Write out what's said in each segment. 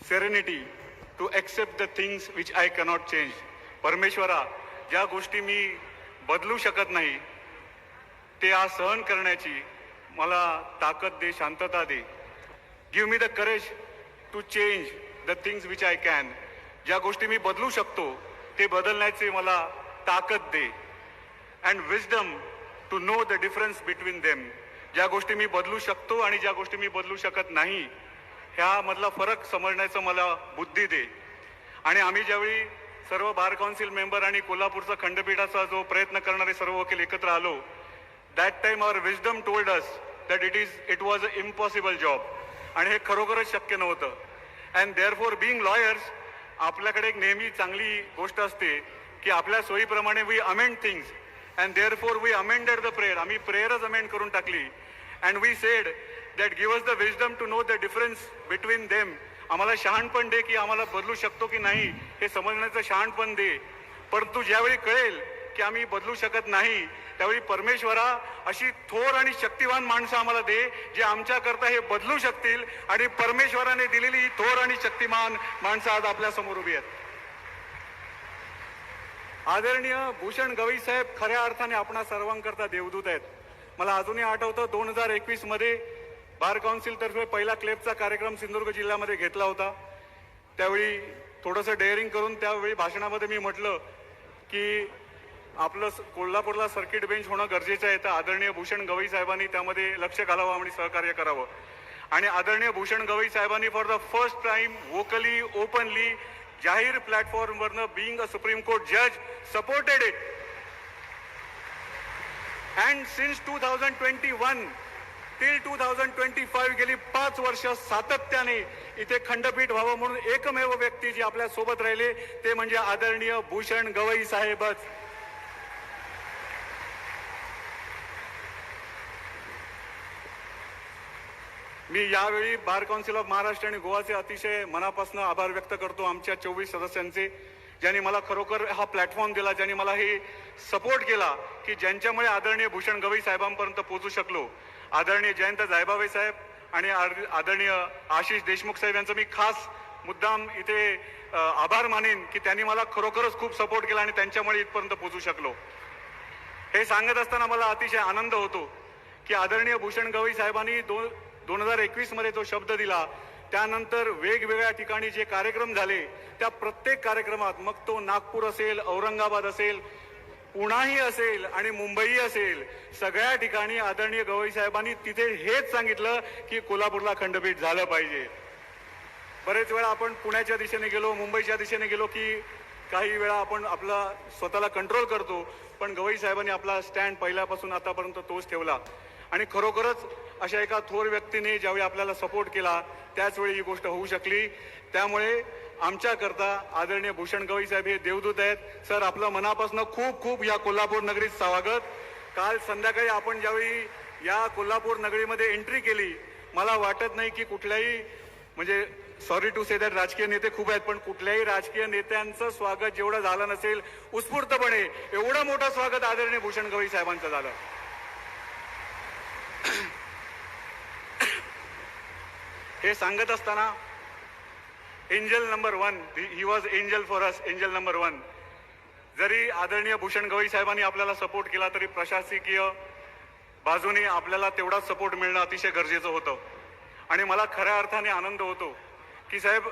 Serenity to accept the things which I cannot change परमेश्वरा ज्या गोष्टी मी बदलू शकत नाही ते आज सहन करण्याची मला ताकद दे शांतता दे. Give me the courage to change the things which I can ज्या गोष्टी मी बदलू शकतो ते बदलण्याची मला ताकद दे. And wisdom to know the difference between them ज्या गोष्टी मी बदलू शकतो आणि ज्या गोष्टी मी बदलू शकत नाही ह्यामधला फरक समजण्याचं मला बुद्धी दे. आणि आम्ही ज्यावेळी सर्व बार काउन्सिल मेंबर आणि कोल्हापूरचा खंडपीठाचा जो प्रयत्न करणारे सर्व वकील एकत्र आलो that time our wisdom told us that it is it was a impossible job आणि हे खरोखरच शक्य नव्हतं. And therefore being lawyers आपल्याकडे एक नेहमी चांगली गोष्ट असते की आपल्या सोयीप्रमाणे we amend things and therefore we amended the prayer आम्ही प्रेयरच अमेंड करून टाकली. And we said that give us the wisdom to know the difference between them आम्हाला शहाणपण दे की आम्हाला बदलू शकतो की नाही हे समजण्याचं शहाणपण दे. परंतु ज्यावेळी कळेल की आम्ही बदलू शकत नाही त्यावेळी परमेश्वरा अशी थोर आणि शक्तिवान माणसं आम्हाला दे जे आमच्याकरता हे बदलू शकतील आणि परमेश्वराने दिलेली ही थोर आणि शक्तिमान माणसं आज आपल्यासमोर उभी आहेत. आदरणीय भूषण गवई साहेब खऱ्या अर्थाने आपणा सर्वांकरता देवदूत आहेत. मला अजूनही आठवतं दोन हजार एकवीसमध्ये बार काउन्सिलतर्फे पहिला क्लेबचा कार्यक्रम सिंधुदुर्ग जिल्ह्यामध्ये घेतला होता. त्यावेळी थोडंसं डेअरिंग करून त्यावेळी भाषणामध्ये मी म्हटलं की आपलं कोल्हापूरला सर्किट बेंच होणं गरजेचं आहे. तर आदरणीय भूषण गवई साहेबांनी त्यामध्ये लक्ष घालावं आणि सहकार्य करावं. आणि आदरणीय भूषण गवई साहेबांनी for the first time vocally openly जाहीर प्लॅटफॉर्मवरनं बिईंग अ सुप्रीम कोर्ट जज supported it and since two thousand twenty one till two thousand twenty five गेली पाच वर्ष सातत्याने इथे खंडपीठ व्हावं म्हणून एकमेव व्यक्ती जी आपल्यासोबत राहिले ते म्हणजे आदरणीय भूषण गवई साहेबच. मी यावेळी बार काउन्सिल ऑफ महाराष्ट्र आणि गोवाचे अतिशय मनापासून आभार व्यक्त करतो आमच्या चोवीस सदस्यांचे ज्यांनी मला खरोखर हा प्लॅटफॉर्म दिला ज्यांनी मला हे सपोर्ट केला की ज्यांच्यामुळे आदरणीय भूषण गवई साहेबांपर्यंत पोहोचू शकलो. आदरणीय जयंत जायबाबाई साहेब आणि आदरणीय आशिष देशमुख साहेब यांचं मी खास मुद्दाम इथे आभार मानेन की त्यांनी मला खरोखरच खूप सपोर्ट केला आणि त्यांच्यामुळे इथपर्यंत पोचू शकलो. हे सांगत असताना मला अतिशय आनंद होतो की आदरणीय भूषण गवई साहेबांनी दोन दोन हजार एकवीसमध्ये जो शब्द दिला त्यानंतर वेगवेगळ्या ठिकाणी जे कार्यक्रम झाले त्या प्रत्येक कार्यक्रमात मग तो नागपूर असेल औरंगाबाद असेल पुणाही असेल आणि मुंबई असेल सगळ्या ठिकाणी आदरणीय गवई साहेबांनी तिथे हेच सांगितलं की कोल्हापूरला खंडपीठ झालं पाहिजे. बरेच वेळा आपण पुण्याच्या दिशेने गेलो मुंबईच्या दिशेने गेलो की काही वेळा आपण आपला स्वतःला कंट्रोल करतो पण गवई साहेबांनी आपला स्टँड पहिल्यापासून आतापर्यंत तोच ठेवला. आणि खरोखरच अशा एका थोर व्यक्तीने ज्यावेळी आपल्याला सपोर्ट केला त्याचवेळी ही गोष्ट होऊ शकली. त्यामुळे आमच्याकरता आदरणीय भूषण गवई साहेब हे देवदूत आहेत. सर आपलं मनापासून खूप खूप या कोल्हापूर नगरीत स्वागत. काल संध्याकाळी आपण ज्यावेळी या कोल्हापूर नगरीमध्ये एंट्री केली मला वाटत नाही की कुठल्याही म्हणजे सॉरी टू से दॅट राजकीय नेते खूप आहेत पण कुठल्याही राजकीय नेत्यांचं स्वागत जेवढं झालं नसेल उत्स्फूर्तपणे एवढं मोठं स्वागत आदरणीय भूषण गवई साहेबांचं झालं. हे सांगत असताना angel number one he was angel for us angel number one जरी आदरणीय भूषण गवई साहेबांनी आपल्याला सपोर्ट केला तरी प्रशासकीय बाजूने आपल्याला तेवढाच सपोर्ट मिळणं अतिशय गरजेचं होतं. आणि मला खऱ्या अर्थाने आनंद होतो की साहेब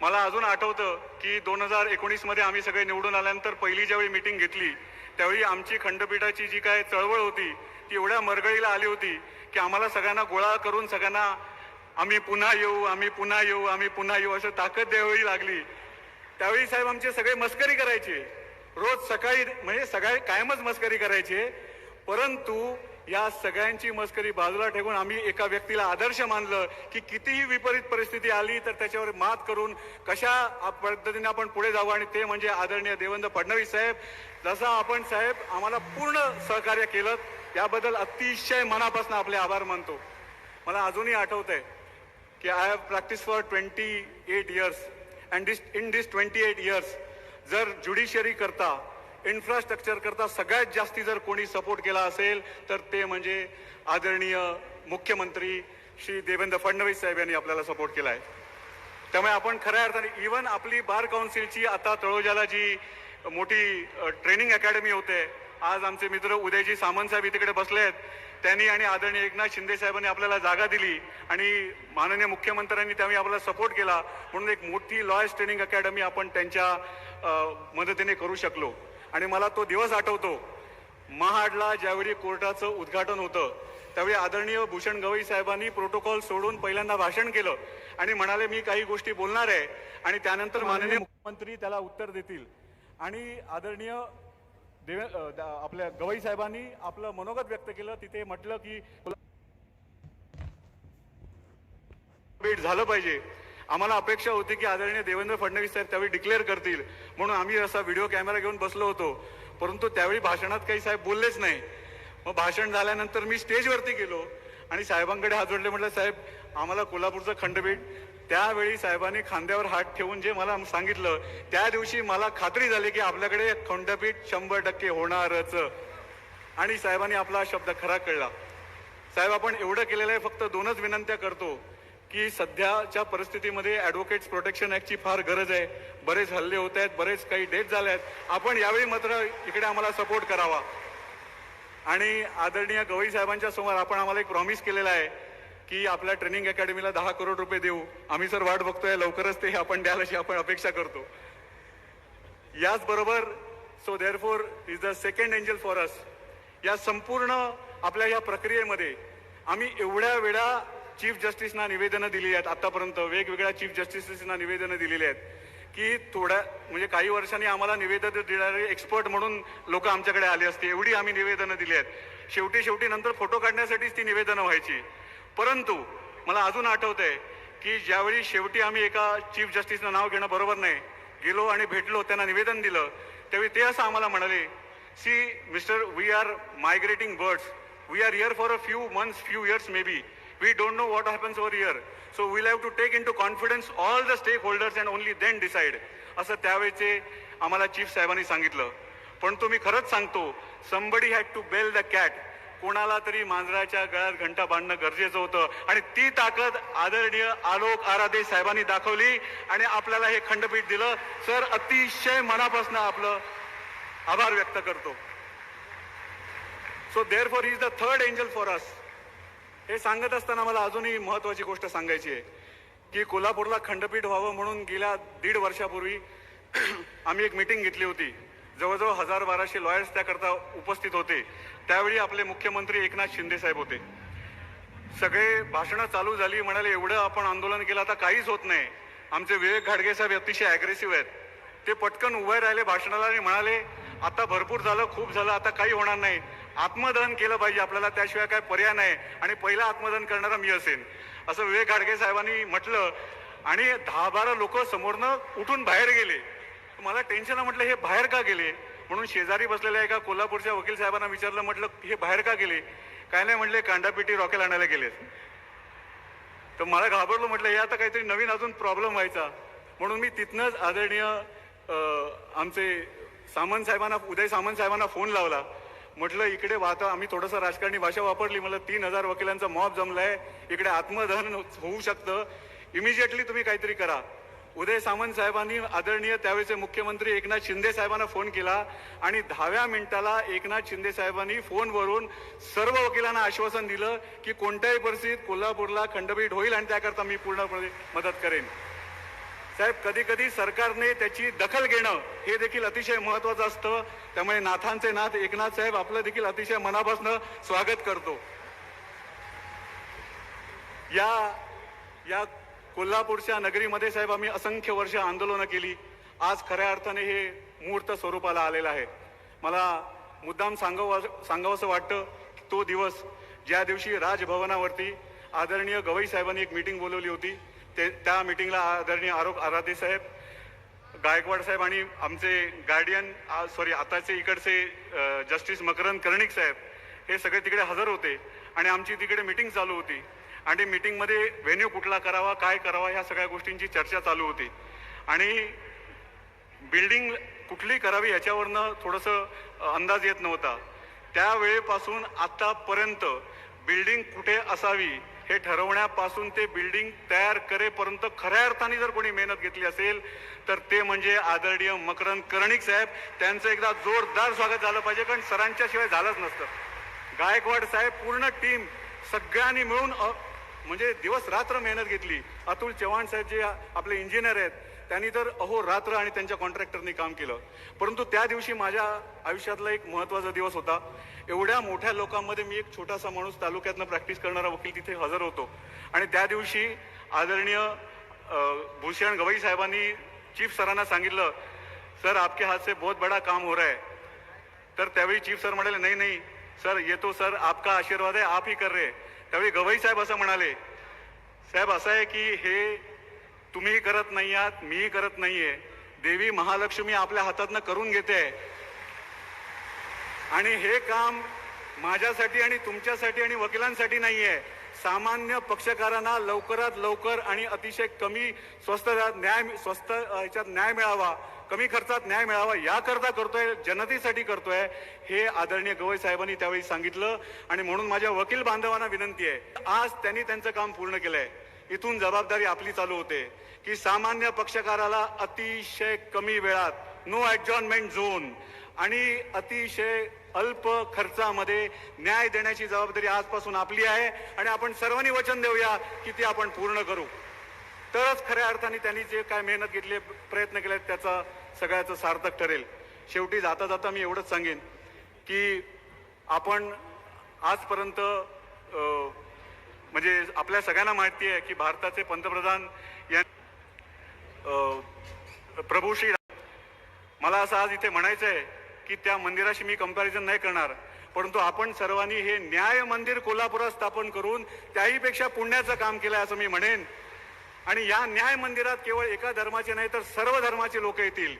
मला अजून आठवतं की दोन हजार एकोणीसमध्ये आम्ही सगळे निवडून आल्यानंतर पहिली ज्यावेळी मिटिंग घेतली त्यावेळी आमची खंडपीठाची जी काय चळवळ होती ती एवढ्या मरगळीला आली होती की आम्हाला सगळ्यांना गोळा करून सगळ्यांना आम्ही पुन्हा येऊ आम्ही पुन्हा येऊ आम्ही पुन्हा येऊ असं ताकद द्यावी लागली. त्यावेळी साहेब आमचे सगळे मस्करी करायचे. रोज सकाळी म्हणजे सगळे कायमच मस्करी करायचे. परंतु या सगळ्यांची मस्करी बाजूला ठेवून आम्ही एका व्यक्तीला आदर्श मानलं की कितीही विपरीत परिस्थिती आली तर त्याच्यावर मात करून कशा पद्धतीने आपण पुढे जाऊ आणि ते म्हणजे आदरणीय देवेंद्र फडणवीस साहेब जसा आपण साहेब आम्हाला पूर्ण सहकार्य केलं याबद्दल अतिशय मनापासून आपले आभार मानतो. मला अजूनही आठवत आहे की I have practice for twenty eight years and this in this twenty eight years जर ज्युडिशियरी करता इन्फ्रास्ट्रक्चर करता सगळ्यात जास्ती जर कोणी सपोर्ट केला असेल तर ते म्हणजे आदरणीय मुख्यमंत्री श्री देवेंद्र फडणवीस साहेब यांनी आपल्याला सपोर्ट केला आहे त्यामुळे आपण खऱ्या अर्थाने इवन आपली बार काउन्सिलची आता तळोजाला जी मोठी ट्रेनिंग अकॅडमी होते. आज आमचे मित्र उदयजी सामंत साहेब तिकडे बसले आहेत त्यांनी आणि आदरणीय एकनाथ शिंदे साहेबांनी आपल्याला जागा दिली आणि माननीय मुख्यमंत्र्यांनी त्यावेळी आपल्याला सपोर्ट केला. म्हणून एक मोठी लॉयर्स ट्रेनिंग अकॅडमी आपण त्यांच्या मदतीने करू शकलो. आणि मला तो दिवस आठवतो. महाडला ज्यावेळी कोर्टाचं उद्घाटन होतं त्यावेळी आदरणीय भूषण गवई साहेबांनी प्रोटोकॉल सोडून पहिल्यांदा भाषण केलं. आणि म्हणाले मी काही गोष्टी बोलणार आहे. आणि त्यानंतर माननीय मुख्यमंत्री त्याला उत्तर देतील. आणि आदरणीय देवे आपल्या गवई साहेबांनी आपलं मनोगत व्यक्त केलं. तिथे म्हटलं की भेट झालं पाहिजे. आम्हाला अपेक्षा होती की आदरणीय देवेंद्र फडणवीस साहेब त्यावेळी डिक्लेअर करतील. म्हणून आम्ही असा व्हिडिओ कॅमेरा घेऊन बसलो होतो. परंतु त्यावेळी भाषणात काही साहेब बोललेच नाही. मग भाषण झाल्यानंतर मी स्टेजवरती गेलो आणि साहेबांकडे हात जोडले. म्हटलं साहेब आम्हाला कोल्हापूरचं खंडपीठ त्यावेळी साहेबांनी खांद्यावर हात ठेवून जे मला सांगितलं त्या दिवशी मला खात्री झाली की आपल्याकडे खंडपीठ शंभर टक्के होणारच. आणि साहेबांनी आपला शब्द खरा कळला. साहेब आपण एवढं केलेलं आहे फक्त दोनच विनंत्या करतो की सध्याच्या परिस्थितीमध्ये ॲडव्होकेट्स प्रोटेक्शन ॲक्टची फार गरज आहे. बरेच हल्ले होत आहेत बरेच काही डेथ झाले आहेत. आपण यावेळी मात्र इकडे आम्हाला सपोर्ट करावा. आणि आदरणीय गवई साहेबांच्या समोर आपण आम्हाला एक प्रॉमिस केलेला आहे. की आपल्या ट्रेनिंग अकॅडमीला दहा करोड रुपये देऊ. आम्ही सर वाट बघतोय लवकरच ते आपण द्याल अशी आपण अपेक्षा करतो. याचबरोबर so therefore is the second angel for us या संपूर्ण आपल्या या प्रक्रियेमध्ये आम्ही एवढ्या वेळा चीफ जस्टिसना निवेदनं दिली आहेत. आतापर्यंत वेगवेगळ्या चीफ जस्टिसेसना निवेदनं दिलेली आहेत. की थोड्या म्हणजे काही वर्षांनी आम्हाला निवेदन देणारे एक्सपर्ट म्हणून लोक आमच्याकडे आले असते. एवढी आम्ही निवेदनं दिली आहेत. शेवटी शेवटी नंतर फोटो काढण्यासाठीच ती निवेदनं व्हायची. परंतु मला अजून आठवत आहे की ज्यावेळी शेवटी आम्ही एका चीफ जस्टिसचं नाव घेणं बरोबर नाही गेलो आणि भेटलो त्यांना निवेदन दिलं त्यावेळी ते असं आम्हाला म्हणाले see mister we are migrating birds we are here for a few months few years maybe we don't know what happens over year so we'll have to take into confidence all the stakeholders and only then decide असं त्यावेळेचे आम्हाला chief साहेबांनी सांगितलं. पण तो मी खरंच सांगतो somebody had to bell the cat कोणाला तरी मांजराच्या गळ्यात घंटा बांधणं गरजेचं होतं. आणि ती ताकद आदरणीय आलोक आराधे साहेबांनी दाखवली आणि आपल्याला हे खंडपीठ दिलं. सर अतिशय मनापासून आपलं आभार व्यक्त करतो. So therefore is the third angel for us हे सांगत असताना मला अजूनही महत्वाची गोष्ट सांगायची आहे की कोल्हापूरला खंडपीठ व्हावं म्हणून गेल्या दीड वर्षापूर्वी आम्ही एक मिटिंग घेतली होती. जवळजवळ हजार बाराशे लॉयर्स त्याकरता उपस्थित होते. त्यावेळी आपले मुख्यमंत्री एकनाथ शिंदे साहेब होते. सगळे भाषणं चालू झाली म्हणाले एवढं आपण आंदोलन केलं आता काहीच होत नाही. आमचे विवेक घाडगे साहेब अतिशय अग्रेसिव्ह आहेत. ते पटकन उभे राहिले भाषणाला आणि म्हणाले आता भरपूर झालं खूप झालं आता काही होणार नाही. आत्मदहन केलं पाहिजे आपल्याला त्याशिवाय काय पर्याय नाही. आणि पहिला आत्मदहन करणारा मी असेन. असं विवेक घाडगे साहेबांनी म्हटलं. आणि दहा बारा लोक समोरनं उठून बाहेर गेले. मला टेन्शन म्हटलं हे बाहेर का गेले? म्हणून शेजारी बसलेल्या एका कोल्हापूरच्या वकील साहेबांना विचारलं म्हटलं हे बाहेर का गेले? काय नाही म्हटले कांडापिटी रॉकेल आणायला गेले तर मला घाबरलो म्हटलं हे आता काहीतरी नवीन अजून प्रॉब्लेम व्हायचा. म्हणून मी तिथनंच आदरणीय आमचे सामंत साहेबांना उदय सामंत साहेबांना फोन लावला. म्हटलं इकडे वाहता आम्ही थोडंसं राजकारणी भाषा वापरली मला तीन हजार वकिलांचा मॉब जमलाय. इकडे आत्मदहन होऊ शकतं. इमिजिएटली तुम्ही काहीतरी करा. उदय सामंत साहेबांनी आदरणीय त्यावेळेचे मुख्यमंत्री एकनाथ शिंदे साहेबांना फोन केला आणि दहाव्या मिनिटाला एकनाथ शिंदे साहेबांनी फोनवरून सर्व वकिलांना आश्वासन दिलं की कोणत्याही परिस्थितीत कोल्हापूरला खंडपीठ होईल आणि त्याकरता मी पूर्णपणे मदत करेन. साहेब कधी कधी सरकारने त्याची दखल घेणं हे देखील अतिशय महत्वाचं असतं. त्यामुळे नाथांचे नाथ एकनाथ साहेब आपलं देखील अतिशय मनापासून स्वागत करतो. या या कोल्हापूरच्या नगरीमध्ये साहेब आम्ही असंख्य वर्ष आंदोलनं केली. आज खऱ्या अर्थाने हे मूर्त स्वरूपाला आलेलं आहे. मला मुद्दाम सांगावा सांगावंसं वाटतं तो दिवस ज्या दिवशी राजभवनावरती आदरणीय गवई साहेबांनी एक मीटिंग बोलवली होती ते त्या मीटिंगला आदरणीय आरोप आराधे साहेब गायकवाड साहेब आणि आमचे गार्डियन सॉरी आताचे इकडचे जस्टिस मकरंद कर्णिक साहेब हे सगळे तिकडे हजर होते आणि आमची तिकडे मीटिंग चालू होती. आणि मीटिंगमध्ये व्हेन्यू कुठला करावा काय करावा ह्या सगळ्या गोष्टींची चर्चा चालू होती. आणि बिल्डिंग कुठली करावी याच्यावरनं थोडंसं अंदाज येत नव्हता. त्यावेळेपासून आत्तापर्यंत बिल्डिंग कुठे असावी हे ठरवण्यापासून ते बिल्डिंग तयार करेपर्यंत खऱ्या अर्थाने जर कोणी मेहनत घेतली असेल तर ते म्हणजे आदरणीय मकरंद कर्णिक साहेब. त्यांचं एकदा जोरदार स्वागत झालं पाहिजे कारण सरांच्या शिवाय झालंच नसतं. गायकवाड साहेब पूर्ण टीम सगळ्यांनी मिळून म्हणजे दिवस रात्र मेहनत घेतली. अतुल चव्हाण साहेब जे आपले इंजिनियर आहेत त्यांनी तर अहो रात्र आणि त्यांच्या कॉन्ट्रॅक्टरनी काम केलं. परंतु त्या दिवशी माझ्या आयुष्यातला एक महत्त्वाचा दिवस होता. एवढ्या मोठ्या लोकांमध्ये मी एक छोटासा माणूस तालुक्यातनं प्रॅक्टिस करणारा वकील तिथे हजर होतो. आणि त्या दिवशी आदरणीय भूषण गवई साहेबांनी चीफ सरांना सांगितलं सर आपके हाथ से बहुत बड़ा काम हो रहा है. तर त्यावेळी चीफ सर म्हणाले नाही नाही सर येतो सर आपका आशीर्वाद आहे आप ही कर रहे त्यावेळी गवई साहेब असं म्हणाले साहेब असं आहे की हे तुम्ही करत नाही आहात मीही करत नाहीये. देवी महालक्ष्मी आपल्या हातातनं करून घेते. आणि हे काम माझ्यासाठी आणि तुमच्यासाठी आणि वकिलांसाठी नाहीये. सामान्य पक्षकारांना लवकरात लवकर आणि अतिशय कमी स्वस्त न्याय स्वस्त ह्याच्यात न्याय मिळावा. कमी खर्चात न्याय मिळावा याकरता करतोय जनतेसाठी करतोय हे आदरणीय गवई साहेबांनी त्यावेळी सांगितलं. आणि म्हणून माझ्या वकील बांधवांना विनंती आहे आज त्यांनी त्यांचं काम पूर्ण केलंय. इथून जबाबदारी आपली चालू होते की सामान्य पक्षकाराला अतिशय कमी वेळात नो ॲडजॉनमेंट झोन आणि अतिशय अल्प खर्चामध्ये न्याय देण्याची जबाबदारी आजपासून आपली आहे. आणि आपण सर्वांनी वचन देऊया की ती आपण पूर्ण करू. तरच खऱ्या अर्थाने त्यांनी जे काय मेहनत घेतली प्रयत्न केले त्याचा सगळ्याचं सार्थक ठरेल. शेवटी जाता जाता मी एवढंच सांगेन की आपण आजपर्यंत म्हणजे आपल्या सगळ्यांना माहिती आहे की भारताचे पंतप्रधान या प्रभू श्री मला असं आज इथे म्हणायचं आहे की त्या मंदिराशी मी कंपॅरिझन नाही करणार. परंतु आपण सर्वांनी हे न्याय मंदिर कोल्हापुरात स्थापन करून त्याहीपेक्षा पुण्याचं काम केलंय असं मी म्हणेन. आणि या न्याय मंदिरात केवळ एका धर्माचे नाही तर सर्व धर्माचे लोक येतील.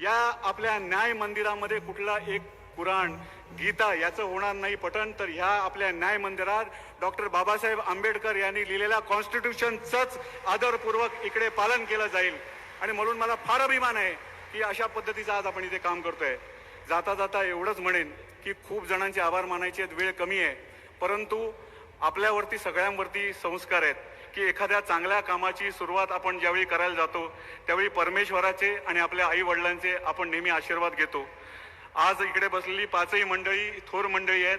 या आपल्या न्याय मंदिरामध्ये कुठला एक कुराण गीता याचं होणार नाही पठण तर ह्या आपल्या न्याय मंदिरात डॉक्टर बाबासाहेब आंबेडकर यांनी लिहिलेल्या कॉन्स्टिट्यूशनचंच आदरपूर्वक इकडे पालन केलं जाईल. आणि म्हणून मला फार अभिमान आहे की अशा पद्धतीचं आज आपण इथे काम करतोय. जाता जाता एवढंच म्हणेन की खूप जणांचे आभार मानायचे आहेत, वेळ कमी आहे. परंतु आपल्यावरती सगळ्यांवरती संस्कार आहेत. की एखाद्या चांगल्या कामाची सुरुवात आपण ज्यावेळी करायला जातो त्यावेळी परमेश्वराचे आणि आपल्या आई वडिलांचे आपण नेहमी आशीर्वाद घेतो. आज इकडे बसलेली पाचही मंडळी थोर मंडळी आहेत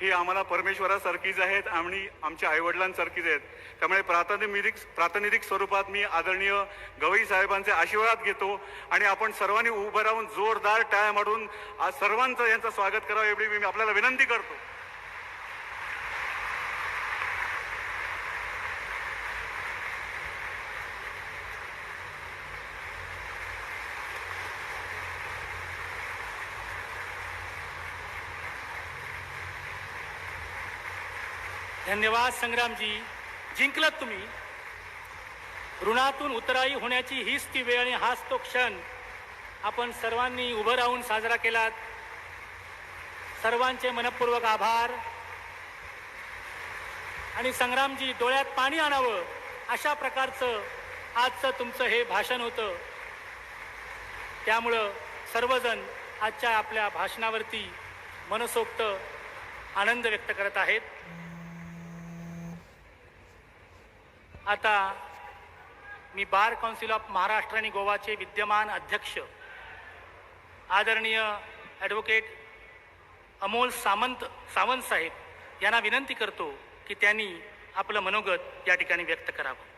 ही आम्हाला परमेश्वरासारखीच आहेत आणि आमच्या आईवडिलांसारखीच आहेत. त्यामुळे प्रातिनिधिक प्रातिनिधिक स्वरूपात मी आदरणीय गवई साहेबांचे आशीर्वाद घेतो आणि आपण सर्वांनी उभं राहून जोरदार टाळ्या मारून आज सर्वांचं यांचं स्वागत करावं एवढी मी आपल्याला विनंती करतो. धन्यवाद संग्रामजी जिंकलात तुम्ही. ऋणातून उतराई होण्याची हीच ती वेळ आणि हाच तो क्षण. आपण सर्वांनी उभं राहून साजरा केलात. सर्वांचे मनपूर्वक आभार. आणि संग्रामजी डोळ्यात पाणी आणावं अशा प्रकारचं आजचं तुमचं हे भाषण होतं. त्यामुळं सर्वजण आजच्या आपल्या भाषणावरती मनसोक्त आनंद व्यक्त करत आहेत. आता मी बार काउन्सिल ऑफ महाराष्ट्र आणि गोवाचे विद्यमान अध्यक्ष आदरणीय ॲडव्होकेट अमोल सामंत सावंत साहेब यांना विनंती करतो की त्यांनी आपलं मनोगत या ठिकाणी व्यक्त करावं.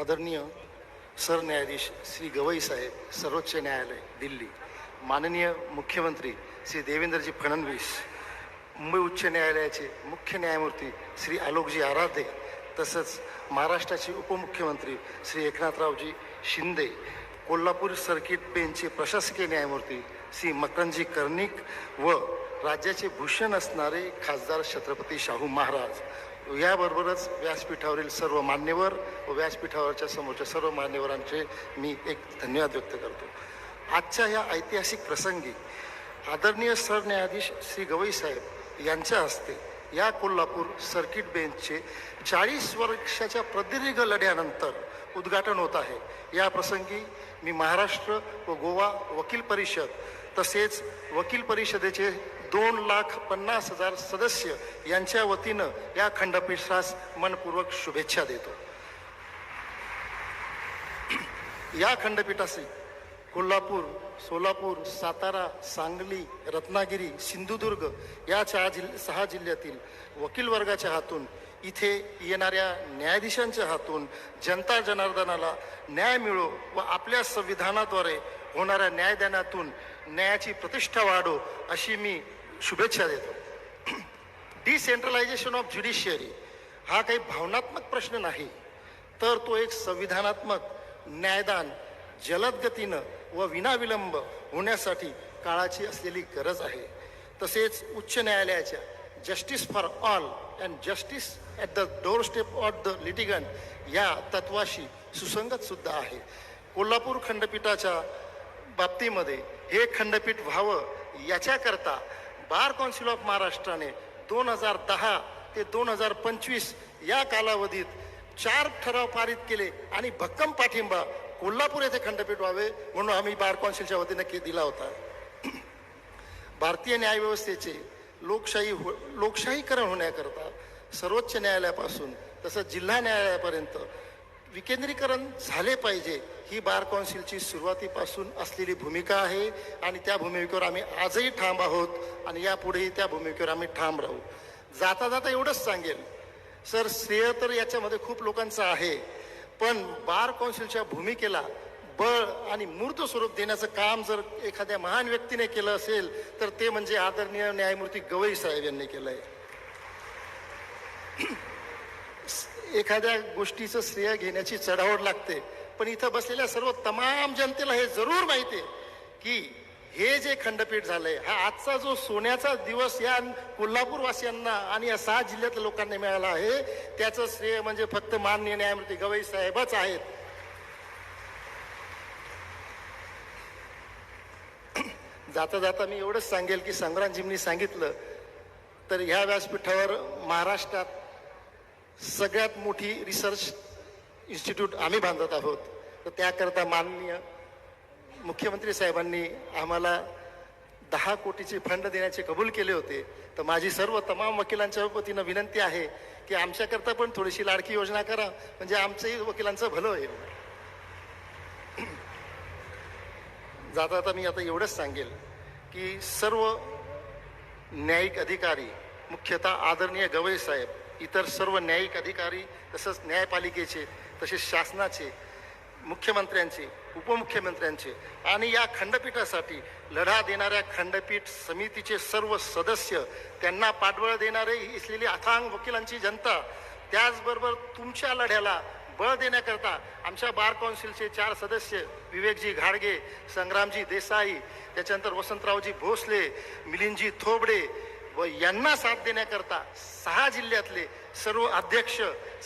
आदरणीय सरन्यायाधीश श्री गवई साहेब सर्वोच्च न्यायालय दिल्ली. माननीय मुख्यमंत्री श्री देवेंद्रजी फडणवीस मुंबई उच्च न्यायालयाचे मुख्य न्यायमूर्ती श्री आलोकजी आराधे तसंच महाराष्ट्राचे उपमुख्यमंत्री श्री एकनाथरावजी शिंदे कोल्हापूर सर्किट बेंचचे प्रशासकीय न्यायमूर्ती श्री मकरंजी कर्णिक व राज्याचे भूषण असणारे खासदार छत्रपती शाहू महाराज. याबरोबरच व्यासपीठावरील सर्व मान्यवर व व्यासपीठावरच्या समोरच्या सर्व मान्यवरांचे मी एक धन्यवाद व्यक्त करतो. आजच्या या ऐतिहासिक प्रसंगी आदरणीय सरन्यायाधीश श्री गवई साहेब यांच्या हस्ते या कोल्हापूर सर्किट बेंचचे चाळीस वर्षाच्या प्रदीर्घ लढ्यानंतर उद्घाटन होत आहे. या प्रसंगी मी महाराष्ट्र व गोवा वकील परिषद तसेच वकील परिषदेचे दोन लाख पन्नास हजार सदस्य यांच्या वतीनं या खंडपीठास मनपूर्वक शुभेच्छा देतो. या खंडपीठाशी कोल्हापूर सोलापूर सातारा सांगली रत्नागिरी सिंधुदुर्ग या चार जिल सहा जिल्ह्यातील वकील वर्गाच्या हातून इथे येणाऱ्या न्यायाधीशांच्या हातून जनता जनार्दनाला न्याय मिळो व आपल्या संविधानाद्वारे होणाऱ्या न्यायदानातून न्यायाची प्रतिष्ठा वाढो अशी मी शुभेच्छा देतो. डिसेंट्रलायझेशन ऑफ ज्युडिशियरी हा काही भावनात्मक प्रश्न नाही तर तो एक संविधानात्मक न्यायदान जलद गतीनं व विनाविलंब होण्यासाठी काळाची असलेली गरज आहे. तसेच उच्च न्यायालयाच्या justice for all and justice at the doorstep of the litigant या तत्वाशी सुसंगत सुद्धा आहे. कोल्हापूर खंडपीठाच्या बाबतीमध्ये हे खंडपीठ व्हावं याच्याकरता बार कौन्सिल ऑफ महाराष्ट्राने दोन हजार दहा ते दोन हजार पंचवीस या कालावधीत चार ठराव पारित केले आणि भक्कम पाठिंबा कोल्हापूर येथे खंडपीठ व्हावे म्हणून आम्ही बार कौन्सिलच्या वतीने दिला होता. भारतीय न्यायव्यवस्थेचे लोकशाही हो लोकशाहीकरण होण्याकरता सर्वोच्च न्यायालयापासून तसंच जिल्हा न्यायालयापर्यंत विकेंद्रीकरण झाले पाहिजे ही बार कौन्सिलची सुरुवातीपासून असलेली भूमिका आहे आणि त्या भूमिकेवर आम्ही आजही ठाम आहोत आणि यापुढेही त्या भूमिकेवर आम्ही ठाम राहू. जाता जाता एवढंच सांगेल सर श्रेय तर याच्यामध्ये खूप लोकांचं आहे. पण बार कौन्सिलच्या भूमिकेला बळ आणि मूर्त स्वरूप देण्याचं काम जर एखाद्या महान व्यक्तीने केलं असेल तर ते म्हणजे आदरणीय न्यायमूर्ती गवई साहेब यांनी केलं आहे एखाद्या गोष्टीचं श्रेय घेण्याची चढावड लागते पण इथं बसलेल्या सर्व तमाम जनतेला हे जरूर माहिती आहे की हे जे खंडपीठ झालंय हा आजचा जो सोन्याचा दिवस या कोल्हापूरवासियांना आणि या सहा जिल्ह्यातल्या लोकांना मिळाला आहे त्याचं श्रेय म्हणजे फक्त माननीय न्यायमूर्ती गवई साहेबच आहेत. जाता जाता मी एवढंच सांगेल की संग्रामजींनी सांगितलं तर ह्या व्यासपीठावर महाराष्ट्रात सगळ्यात मोठी रिसर्च इन्स्टिट्यूट आम्ही बांधत आहोत. तर त्याकरता माननीय मुख्यमंत्री साहेबांनी आम्हाला दहा कोटीचे फंड देण्याचे कबूल केले होते. तर माझी सर्व तमाम वकिलांच्या वतीनं विनंती आहे की आमच्याकरता पण थोडीशी लाडकी योजना करा. म्हणजे आमचंही वकिलांचं भलं होईल. जाता जाता मी आता एवढंच सांगेल की सर्व न्यायिक अधिकारी मुख्यतः आदरणीय गवई साहेब इतर सर्व न्यायिक अधिकारी तसंच न्यायपालिकेचे तसेच शासनाचे मुख्यमंत्र्यांचे उपमुख्यमंत्र्यांचे आणि या खंडपीठासाठी लढा देणाऱ्या खंडपीठ समितीचे सर्व सदस्य त्यांना पाठबळ देणारे असलेली अथांग वकिलांची जनता त्याचबरोबर तुमच्या लढ्याला बळ देण्याकरता आमच्या बार कौन्सिलचे चार सदस्य विवेकजी घाडगे संग्रामजी देसाई त्याच्यानंतर वसंतरावजी भोसले मिलिंदजी थोबडे व यांना साथ देण्याकरता सहा जिल्ह्यातले सर्व अध्यक्ष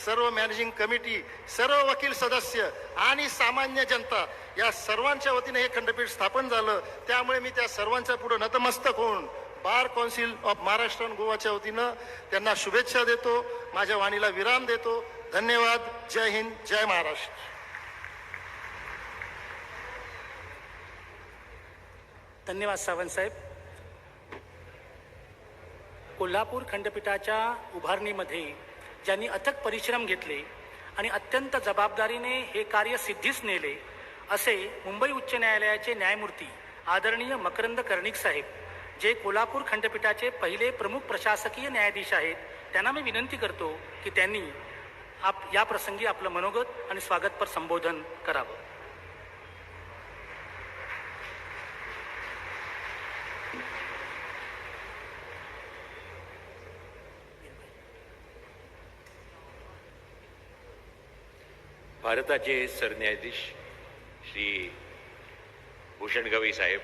सर्व मॅनेजिंग कमिटी सर्व वकील सदस्य आणि सामान्य जनता या सर्वांच्या वतीने हे खंडपीठ स्थापन झालं. त्यामुळे मी त्या सर्वांच्या पुढे नतमस्तक होऊन बार कौन्सिल ऑफ महाराष्ट्र आणि गोवाच्या वतीनं त्यांना शुभेच्छा देतो माझ्या वाणीला विराम देतो. धन्यवाद. जय हिंद. जय महाराष्ट्र. धन्यवाद सावंत साहेब. कोल्हापूर खंडपीठाच्या उभारणीमध्ये ज्यांनी अथक परिश्रम घेतले आणि अत्यंत जबाबदारीने हे कार्य सिद्धीस नेले असे मुंबई उच्च न्यायालयाचे न्यायमूर्ती आदरणीय मकरंद कर्णिक साहेब जे कोल्हापूर खंडपीठाचे पहिले प्रमुख प्रशासकीय न्यायाधीश आहेत त्यांना मी विनंती करतो की त्यांनी आप या प्रसंगी आपलं मनोगत आणि स्वागतपर संबोधन करावं. भारताचे सरन्यायाधीश श्री भूषण गवई साहेब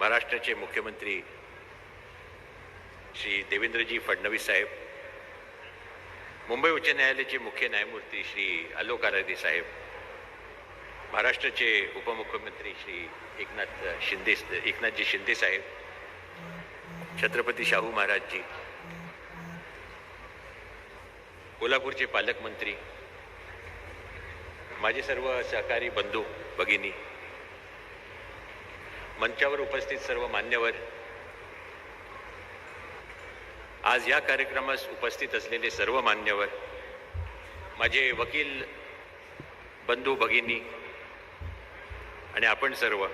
महाराष्ट्राचे मुख्यमंत्री श्री देवेंद्रजी फडणवीस साहेब मुंबई उच्च न्यायालयाचे मुख्य न्यायमूर्ती श्री आलोक आराधी साहेब महाराष्ट्राचे उपमुख्यमंत्री श्री एकनाथ शिंदे एकनाथजी शिंदे साहेब छत्रपती शाहू महाराजजी कोल्हापूरचे पालकमंत्री माझे सर्व सहकारी बंधू भगिनी मंचावर उपस्थित सर्व मान्यवर आज या कार्यक्रमास उपस्थित असलेले सर्व मान्यवर माझे वकील बंधू भगिनी आणि आपण सर्व